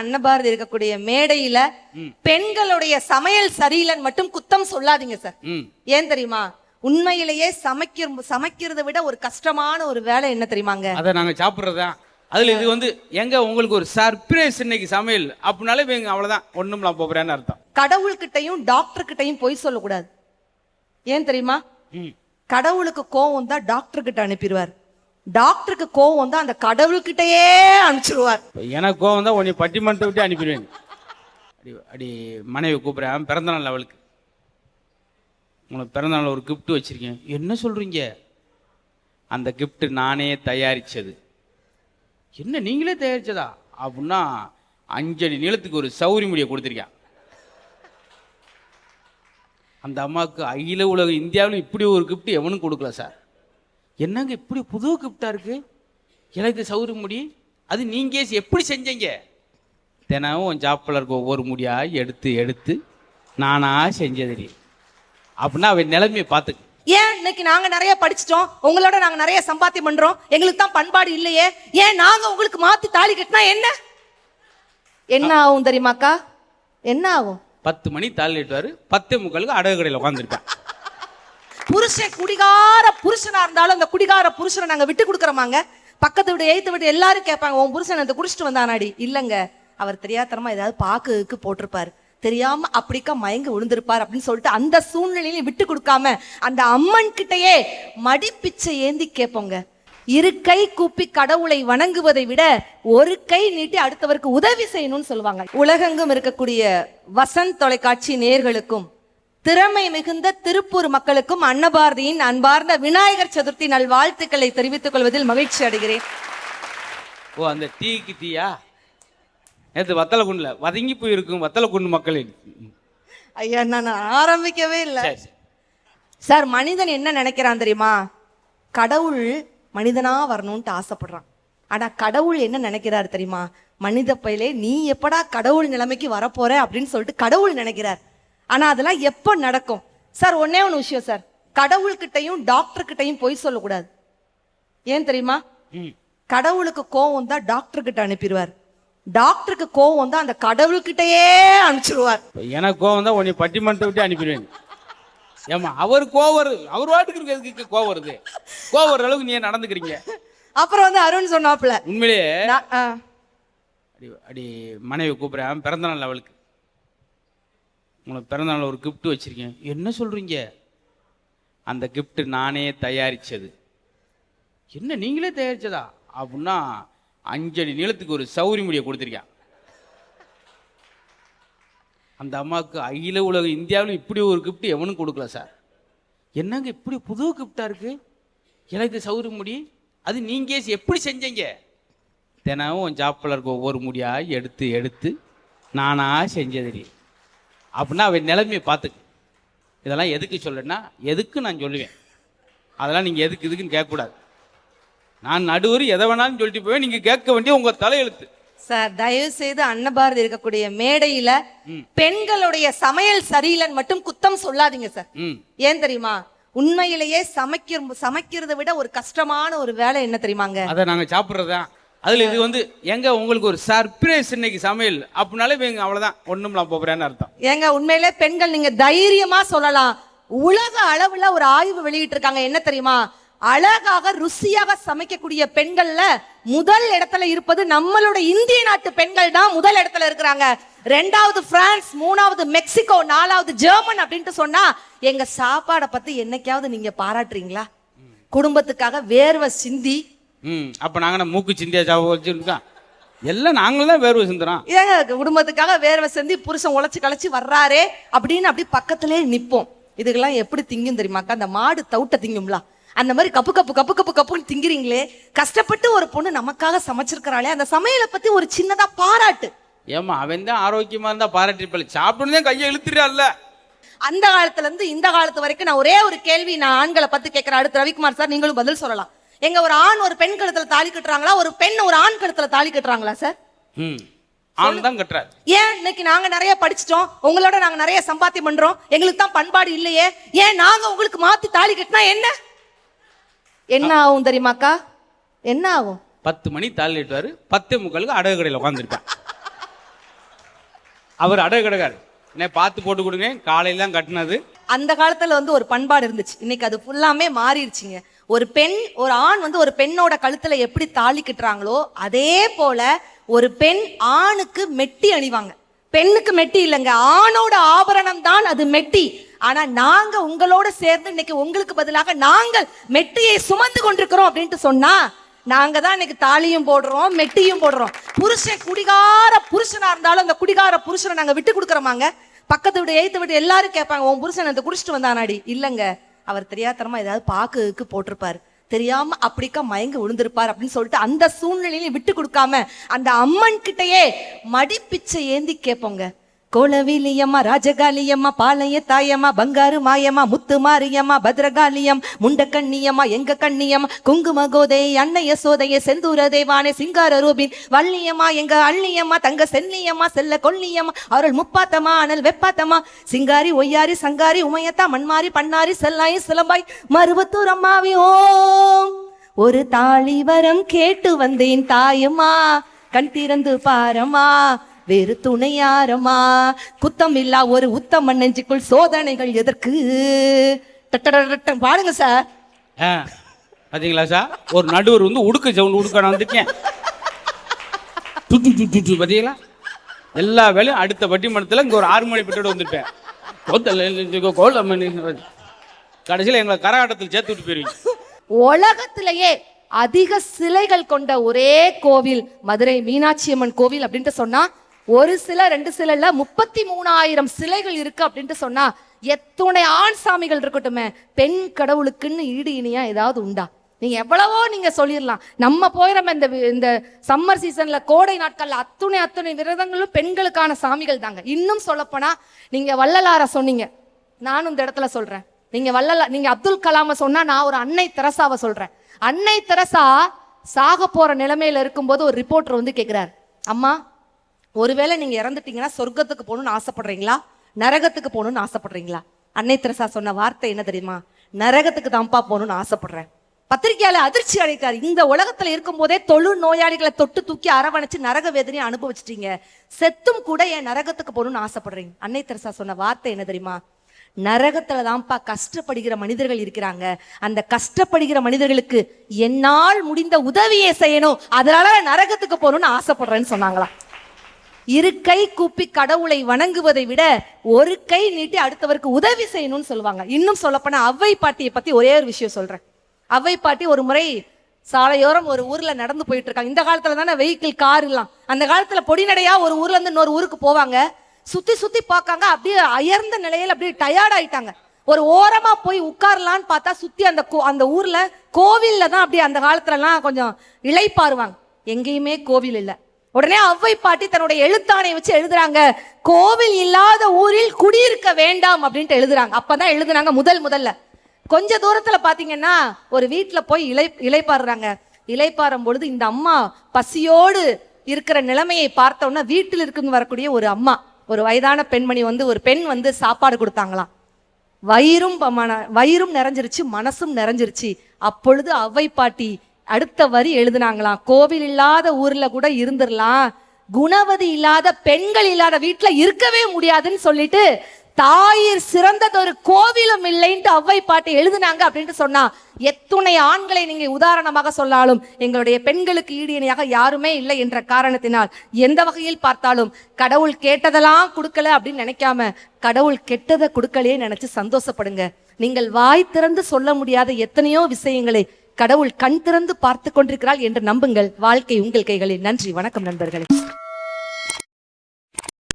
அன்னபாரதி இருக்கக்கூடிய மேடையில பெண்களுடைய சமையல் சரியில்லைன்னு மட்டும் குத்தம் சொல்லாதீங்க சார். ஏன் தெரியுமா? உண்மையிலேயே சமைக்கிற சமைக்கிறதை விட ஒரு கஷ்டமான ஒரு வேலை என்ன தெரியுமாங்க? அதை நாங்கள் சாப்பிட்றதா? அதில் இது வந்து எங்க உங்களுக்கு ஒரு சர்ப்ரைஸ் இன்னைக்கு சமையல்? அப்படின்னாலே இவங்க அவ்வளோதான் ஒன்றும் நான் போகிறேன்னு அர்த்தம். கடவுள்கிட்டயும் டாக்டர் கிட்டயும் பொய் சொல்லக்கூடாது. ஏன் தெரியுமா? கடவுளுக்கு கோவம் தான் டாக்டர் கிட்ட அனுப்பிடுவார். டாக்டருக்கு கோவம் தான் அந்த கடவுள்கிட்டயே அனுப்பிச்சிருவார். எனக்கு கோவம் தான் உன்னை பட்டிமன்றத்தை விட்டு அனுப்பிடுவேன். அடி அடி மனைவி கூப்பிட்றேன். பிறந்தநாள் அவளுக்கு. உனக்கு பிறந்தநாள் ஒரு கிஃப்ட் வச்சுருக்கேன். என்ன சொல்கிறீங்க அந்த கிஃப்ட் நானே தயாரித்தது என்ன நீங்களே தயாரித்ததா அப்படின்னா அஞ்சடி நீளத்துக்கு ஒரு சௌரி முடியை கொடுத்துருக்கேன். அந்த அம்மாவுக்கு அகில உலக இந்தியாவில் இப்படி ஒரு கிஃப்ட் எவனும் கொடுக்கல சார். என்னங்க இப்படி புது கிஃப்டாக இருக்குது எனக்கு சௌரி முடி அது நீங்கள் எப்படி செஞ்சீங்க? தினமும் ஜாப்பில் இருக்க ஒவ்வொரு முடியாக எடுத்து எடுத்து நானா செஞ்சது அப்படின்னா அவன் நிலைமையை பார்த்துக்க. ஏன் இன்னைக்கு நாங்க நிறைய படிச்சிட்டோம்? உங்களோட நாங்க நிறைய சம்பாத்தியம் பண்றோம். எங்களுக்கு தான் பண்பாடு இல்லையே. ஏன் நாங்க உங்களுக்கு மாத்தி தாலி கட்டினா என்ன? என்ன ஆகும் தெரியுமாக்கா? என்ன ஆகும்? பத்து மணி தாள் எட்டுவார் பத்தே முக்காலுக்கு அடகு கடையில் உட்காந்துருப்பேன் புருஷன் குடிகார புருஷனா இருந்தாலும் அந்த குடிகார புருஷனை நாங்க விட்டு கொடுக்குறோமாங்க? பக்கத்து வீடு எய்த்து வீடு எல்லாரும் கேட்பாங்க உன் புருஷன் அந்த குடிச்சிட்டு வந்தானாடி? இல்லங்க. அவர் தெரியாதனமா ஏதாவது பாக்குக்கு போட்டிருப்பாரு. தெரியாம அப்படிக்கா மயங்கி விழுந்திருப்பார் அப்படின்னு சொல்லிட்டு அந்த சூழ்நிலையிலையும் விட்டு கொடுக்காம அந்த அம்மன் கிட்டயே மடிப்பிச்சை ஏந்தி கேட்போங்க. இரு கை கூப்பி கடவுளை வணங்குவதை விட ஒரு கை நீட்டி அடுத்தவருக்கு உதவி செய்யணும்னு சொல்லுவாங்க. உலகெங்கும் இருக்கக்கூடிய வசந்த் தொலைக்காட்சி நேர்களுக்கும் திறமை மிகுந்த திருப்பூர் மக்களுக்கும் அன்னபாரதியின் அன்பார்ந்த விநாயகர் சதுர்த்தி நல்வாழ்த்துக்களை தெரிவித்துக் கொள்வதில் மகிழ்ச்சி அடைகிறேன். ஓ அந்த தீக்கு தீயா நேற்று வத்தலை குண்டில் வதங்கி போயிருக்கும் வத்தலை குண்டு மக்களின். ஐயா நான் ஆரம்பிக்கவே இல்லை. சரி மனிதன் என்ன நினைக்கிறான் தெரியுமா? கடவுள் மனிதனா வரணும்ட்டு ஆசைப்படுறான். ஆனா கடவுள் என்ன நினைக்கிறார் தெரியுமா? மனித பயிலே நீ எப்படா கடவுள் நிலைமைக்கு வரப்போற அப்படின்னு சொல்லிட்டு கடவுள் நினைக்கிறார். ஆனா அதெல்லாம் எப்போ நடக்கும்? சார் ஒண்ணே ஒன்று விஷயம் சார். கடவுள்கிட்டையும் டாக்டர் கிட்டையும் பொய் சொல்லக்கூடாது. ஏன் தெரியுமா? கடவுளுக்கு கோவம் தான் டாக்டர் கிட்ட அனுப்பிடுவார். டாக்டருக்கு கோவம் தான் அந்த கடவுள்கிட்டயே அனுப்பிச்சிருவார். எனக்கு கோவம் தான் உன்னை பட்டிமன்றத்தை விட்டு அனுப்பிடுவேன். ஏமா அவர் கோவம் வருது. அவர் வாட்டுக்கு இருக்கிறதுக்கு கோவம் வருது? கோவம் வர அளவுக்கு நீ நடந்துக்கிறீங்க. அப்புறம் வந்து அருண் சொன்னாப்புல உண்மையிலேயே? அடி அடி மனைவி கூப்பிட்றேன். பிறந்தநாள் அவளுக்கு. உனக்கு பிறந்தநாள் ஒரு கிஃப்ட் வச்சுருக்கேன். என்ன சொல்கிறீங்க அந்த கிஃப்ட் நானே தயாரித்தது என்ன நீங்களே தயாரித்ததா அப்படின்னா அஞ்சடி நீளத்துக்கு ஒரு சௌரி முடியை கொடுத்துருக்கேன். அந்த அம்மாவுக்கு அகில உலக இந்தியாவில் இப்படி ஒரு கிஃப்ட் எவனும் கொடுக்கல சார் என்னங்க இப்படி புது கிஃப்டாக இருக்குது எனக்கு சௌரி முடி அது நீங்கள் எப்படி செஞ்சீங்க? தினமும் ஜாப்பில் இருக்க ஒவ்வொரு முடியாக எடுத்து எடுத்து நானாக செஞ்சது அப்படின்னா அவன் நிலைமையை பார்த்துக்க. இதெல்லாம் எதுக்கு சொல்லுன்னா எதுக்கு நான் சொல்லுவேன்? அதெல்லாம் நீங்கள் எதுக்கு இதுக்குன்னு கேட்கக்கூடாது. நான் நடுவர் எதை வேணாலும் சொல்லிட்டு போவேன் நீங்கள் கேட்க வேண்டிய உங்கள் தலையெழுத்து. சார் தயவு செய்து அன்னபாரதி இருக்கக்கூடிய மேடையில பெண்களுடைய சமையல் சரியில்லைன்னு மட்டும் குத்தம் சொல்லாதீங்க சார். ஏன் தெரியுமா? உண்மையிலேயே சமைக்கிற சமைக்கிறதை விட ஒரு கஷ்டமான ஒரு வேலை என்ன தெரியுமாங்க? அதை நாங்கள் சாப்பிட்றதா? அதில் இது வந்து எங்க உங்களுக்கு ஒரு சர்ப்ரைஸ் இன்னைக்கு சமையல்? அப்படின்னாலே இவங்க அவ்வளோதான் ஒன்றும் நான் போகிறேன்னு அர்த்தம். ஏங்க உண்மையிலே பெண்கள் நீங்க தைரியமா சொல்லலாம். உலக அளவுல ஒரு ஆய்வு வெளியிட்டு இருக்காங்க என்ன தெரியுமா? அழகாக ருசியாக சமைக்கக்கூடிய பெண்கள்ல முதல் இடத்துல இருப்பது நம்மளோட இந்திய நாட்டு பெண்கள் தான் முதல் இடத்துல இருக்கிறாங்க. ரெண்டாவது பிரான்ஸ் மூணாவது மெக்சிகோ நாலாவது ஜெர்மன் அப்படின்ட்டு சொன்னா எங்க சாப்பாடை பத்தி என்னைக்காவது நீங்க பாராட்டுறீங்களா? குடும்பத்துக்காக வேர்வை சிந்தி ம். அப்போ நாங்கள் மூக்கு சிந்தியா சாப்பிட வச்சுருக்கோம் எல்லாம் நாங்களும் தான் வேர்வை சிந்துறோம். ஏங்க குடும்பத்துக்காக வேர்வை சிந்தி புருஷன் உழைச்சு களைச்சு வர்றாரே அப்படின்னு அப்படி பக்கத்திலே நிப்போம். இதுக்கெல்லாம் எப்படி திங்கும் தெரியுமாக்கா அந்த மாடு தவுட்ட திங்கும்ல. அந்த மாதிரி கப்பு கப்பு கப்பு கப்பு கப்புன்னு திங்கிறீங்களே கஷ்டப்பட்டு ஒரு பொண்ணு நமக்காக சமைச்சிருக்கிறாளே அந்த சமையலை பத்தி ஒரு சின்னதா பாராட்டு. ஏமா அவன் தான் ஆரோக்கியமாக இருந்தால் பாராட்டிருப்பில்ல சாப்பிடணும் தான் கையை இழுத்துறாள்ல அந்த காலத்துல இருந்து இந்த காலத்து வரைக்கும் நான் ஒரே ஒரு கேள்வி நான் ஆண்களை பத்தி கேட்கிறேன் அடுத்து ரவிக்குமார் சார் நீங்களும் பதில் சொல்லலாம். எங்க ஒரு ஆண் ஒரு பெண் கழுத்துல தாலி கட்டுறாங்களா? ஒரு பெண் ஒரு ஆண் கழுத்துல தாலி கட்டுறாங்களா சார் ம். ஆண் தான் கட்டுறாரு. ஏன் இன்னைக்கு நாங்க நிறைய படிச்சிட்டோம்? உங்களோட நாங்க நிறைய சம்பாத்தியம் பண்றோம். எங்களுக்கு தான் பண்பாடு இல்லையே. ஏன் நாங்க உங்களுக்கு மாத்தி தாலி கட்டினா என்ன? என்ன ஆகும் தெரியுமாக்கா என்ன ஆகும்? பத்து மணி தாள் எட்டுவார் பத்தே முக்காலுக்கு அடகு கடையில் உட்காந்துருப்பேன் அவர் அடகு கிடக்காரு என்ன பார்த்து போட்டு கொடுங்க. காலையில தான் கட்டினது. அந்த காலத்துல வந்து ஒரு பண்பாடு இருந்துச்சு. இன்னைக்கு அது ஃபுல்லாமே மாறிடுச்சுங்க. ஒரு பெண் ஒரு ஆண் வந்து ஒரு பெண்ணோட கழுத்துல எப்படி தாலி கட்டுறாங்களோ அதே போல ஒரு பெண் ஆணுக்கு மெட்டி அணிவாங்க. பெண்ணுக்கு மெட்டி இல்லைங்க. ஆணோட ஆபரணம் தான் அது மெட்டி. ஆனா நாங்க உங்களோட சேர்ந்து இன்னைக்கு உங்களுக்கு பதிலாக நாங்கள் மெட்டியை சுமந்து கொண்டிருக்கிறோம் அப்படின்ட்டு சொன்னா நாங்க தான் இன்னைக்கு தாலியும் போடுறோம் மெட்டியும் போடுறோம். புருஷன் குடிகார புருஷனா இருந்தாலும் அந்த குடிகார புருஷனை நாங்க விட்டு கொடுக்குறோமாங்க. பக்கத்து வீடு எய்த்து வீடு எல்லாரும் கேட்பாங்க உன் புருஷன் அந்த குடிச்சிட்டு வந்தானாடி. இல்லைங்க. அவர் தெரியாதனமா ஏதாவது பாக்குக்கு போட்டிருப்பாரு. தெரியாம அப்படிக்கா மயங்க விழுந்திருப்பார் அப்படின்னு சொல்லிட்டு அந்த சூழ்நிலையில விட்டு கொடுக்காம அந்த அம்மன் கிட்டயே மடிப்பிச்சை ஏந்தி கேட்போங்க. கோலவிலியம்மா ராஜகாலியம்மா பாளைய தாயம்மா பங்காரு மாயம்மா முத்து மாரியம்மா பத்ரகாளியம் முண்ட கண்ணியம்மா எங்க கண்ணியம் குங்கும கோதை அன்னைய சோதைய செந்தூர தேவானே சிங்கார ரூபின் வள்ளியம்மா எங்க அள்ளியம்மா தங்க சென்னியம்மா செல்ல கொல்லியம்மா அவர்கள் முப்பாத்தம்மா அனல் வெப்பாத்தம்மா சிங்காரி ஒய்யாரி சங்காரி உமையத்தா மண்மாரி பண்ணாரி செல்லாய் சிலம்பாய் மருவத்தூர் அம்மாவி ஓம். ஒரு தாளி வரம் கேட்டு வந்தேன் தாயம்மா கண் திறந்து பாரம்மா வேறு துணையாரம்மா குத்தம் இல்லா ஒரு உத்தம நெஞ்சுக்குள் சோதனைகள் எதற்கு. பாடுங்க சார். ஆ பாத்தீங்களா சார்? ஒரு நடுவர் வந்து உடுக்க சவுண்ட் உடுக்க நான் வந்துட்டேன். துட்டு துட்டு துட்டு பாத்தீங்களா? எல்லா வேலையும் அடுத்த பட்டிமன்றத்தில் இங்கே ஒரு ஆறு மணி பெட்டோட வந்துட்டேன் கடைசியில் எங்களை கரகாட்டத்தில் சேர்த்து விட்டு போயிருவீங்க. உலகத்திலேயே அதிக சிலைகள் கொண்ட ஒரே கோவில் மதுரை மீனாட்சி அம்மன் கோவில் அப்படின்ட்டு சொன்னா ஒரு சில ரெண்டு சில முப்பத்தி மூணாயிரம் சிலைகள் இருக்கு அப்படின்ட்டு சொன்னா எத்துணை ஆண் சாமிகள் இருக்கட்டுமே பெண் கடவுளுக்குன்னு ஈடு இனியா ஏதாவது உண்டா? நீங்க எவ்வளவோ நீங்க சொல்லிடலாம் நம்ம போயிடறோம் இந்த இந்த சம்மர் சீசன்ல கோடை நாட்கள்ல அத்துணை அத்துணை விரதங்களும் பெண்களுக்கான சாமிகள் தாங்க. இன்னும் சொல்லப்போனா நீங்க வள்ளலார சொன்னீங்க. நானும் இந்த இடத்துல சொல்றேன். நீங்க வள்ளலா நீங்க அப்துல் கலாம சொன்னா நான் ஒரு அன்னை தெரசாவை சொல்றேன். அன்னை தெரசா சாக போற நிலைமையில இருக்கும்போது ஒரு ரிப்போர்ட்டர் வந்து கேக்குறாரு. அம்மா ஒருவேளை நீங்க இறந்துட்டீங்கன்னா சொர்க்கத்துக்கு போகணும்னு ஆசைப்படுறீங்களா? நரகத்துக்கு போகணும்னு ஆசைப்படுறீங்களா? அன்னை தெரசா சொன்ன வார்த்தை என்ன தெரியுமா? நரகத்துக்கு தான்ப்பா போகணும்னு ஆசைப்படுறேன். பத்திரிக்கையாளர் அதிர்ச்சி அடைத்தார் இந்த உலகத்துல இருக்கும்போதே தொழு நோயாளிகளை தொட்டு தூக்கி அரவணைச்சு நரக வேதனையை அனுபவிச்சிட்டீங்க. செத்தும் கூட என் நரகத்துக்கு போகணும்னு ஆசைப்படுறீங்க. அன்னை தெரசா சொன்ன வார்த்தை என்ன தெரியுமா? நரகத்துல தான்ப்பா கஷ்டப்படுகிற மனிதர்கள் இருக்கிறாங்க. அந்த கஷ்டப்படுகிற மனிதர்களுக்கு என்னால் முடிந்த உதவியை செய்யணும். அதனால நரகத்துக்கு போகணும்னு ஆசைப்படுறேன்னு சொன்னாங்களா இரு கை கூப்பி கடவுளை வணங்குவதை விட ஒரு கை நீட்டி அடுத்தவருக்கு உதவி செய்யணும்னு சொல்லுவாங்க. இன்னும் சொல்லப்போனா அவ்வை பாட்டியை பத்தி ஒரே ஒரு விஷயம் சொல்றேன். அவ்வை பாட்டி ஒரு முறை சாலையோரம் ஒரு ஊர்ல நடந்து போயிட்டு இருக்காங்க. இந்த காலத்துல தானே வெஹிக்கிள் கார் எல்லாம். அந்த காலத்துல பொடிநடையா ஒரு ஊர்ல இருந்து இன்னொரு ஊருக்கு போவாங்க. சுத்தி சுத்தி பார்க்காங்க. அப்படியே அயர்ந்த நிலையில அப்படியே டயர்ட் ஆயிட்டாங்க. ஒரு ஓரமா போய் உட்காரலான்னு பார்த்தா சுத்தி அந்த கோ- அந்த ஊர்ல கோவில்ல தான் அப்படியே அந்த காலத்துலலாம் கொஞ்சம் இழைப்பாருவாங்க எங்கேயுமே கோவில் இல்லை. உடனே அவ்வை பாட்டி தன்னுடைய எழுத்தாணை வச்சு எழுதுறாங்க. கோவில் இல்லாத ஊரில் குடியிருக்க வேண்டாம் அப்படின்ட்டு எழுதுறாங்க. அப்பதான் எழுதுனாங்க முதல் முதல்ல. கொஞ்ச தூரத்துல பாத்தீங்கன்னா ஒரு வீட்டுல போய் இலை இலைப்பாடுறாங்க இலைப்பாறும் பொழுது இந்த அம்மா பசியோடு இருக்கிற நிலைமையை பார்த்தோன்னா வீட்டில் இருக்குன்னு வரக்கூடிய ஒரு அம்மா ஒரு வயதான பெண்மணி வந்து ஒரு பெண் வந்து சாப்பாடு கொடுத்தாங்களாம். வயிறும் ப- மன வயிறும் நிறைஞ்சிருச்சு மனசும் நிறைஞ்சிருச்சு. அப்பொழுது அவ்வை பாட்டி அடுத்த வரி எழுதுனாங்களாம். கோவில் இல்லாத ஊர்ல கூட இருந்துடலாம் குணவதி இல்லாத பெண்கள் இல்லாத வீட்டுல இருக்கவே முடியாதுன்னு சொல்லிட்டு தாயிர் சிறந்ததொரு கோவிலும் இல்லைன்ட்டு அவ்வை பாட்டு எழுதுனாங்க அப்படின்ட்டு சொன்னா. எத்துணை ஆண்களை நீங்க உதாரணமாக சொன்னாலும் எங்களுடைய பெண்களுக்கு ஈடு யாருமே இல்லை என்ற காரணத்தினால் எந்த வகையில் பார்த்தாலும் கடவுள் கேட்டதெல்லாம் கொடுக்கல அப்படின்னு நினைக்காம கடவுள் கெட்டதை கொடுக்கலையே நினைச்சு சந்தோஷப்படுங்க. நீங்கள் வாய் திறந்து சொல்ல முடியாத எத்தனையோ விஷயங்களை கடவுள் கண் திறந்து பார்த்து கொண்டிருக்கிறாள் என்று நம்புங்கள். வாழ்க்கை உங்கள் கைகளில். நன்றி. வணக்கம் நண்பர்களே.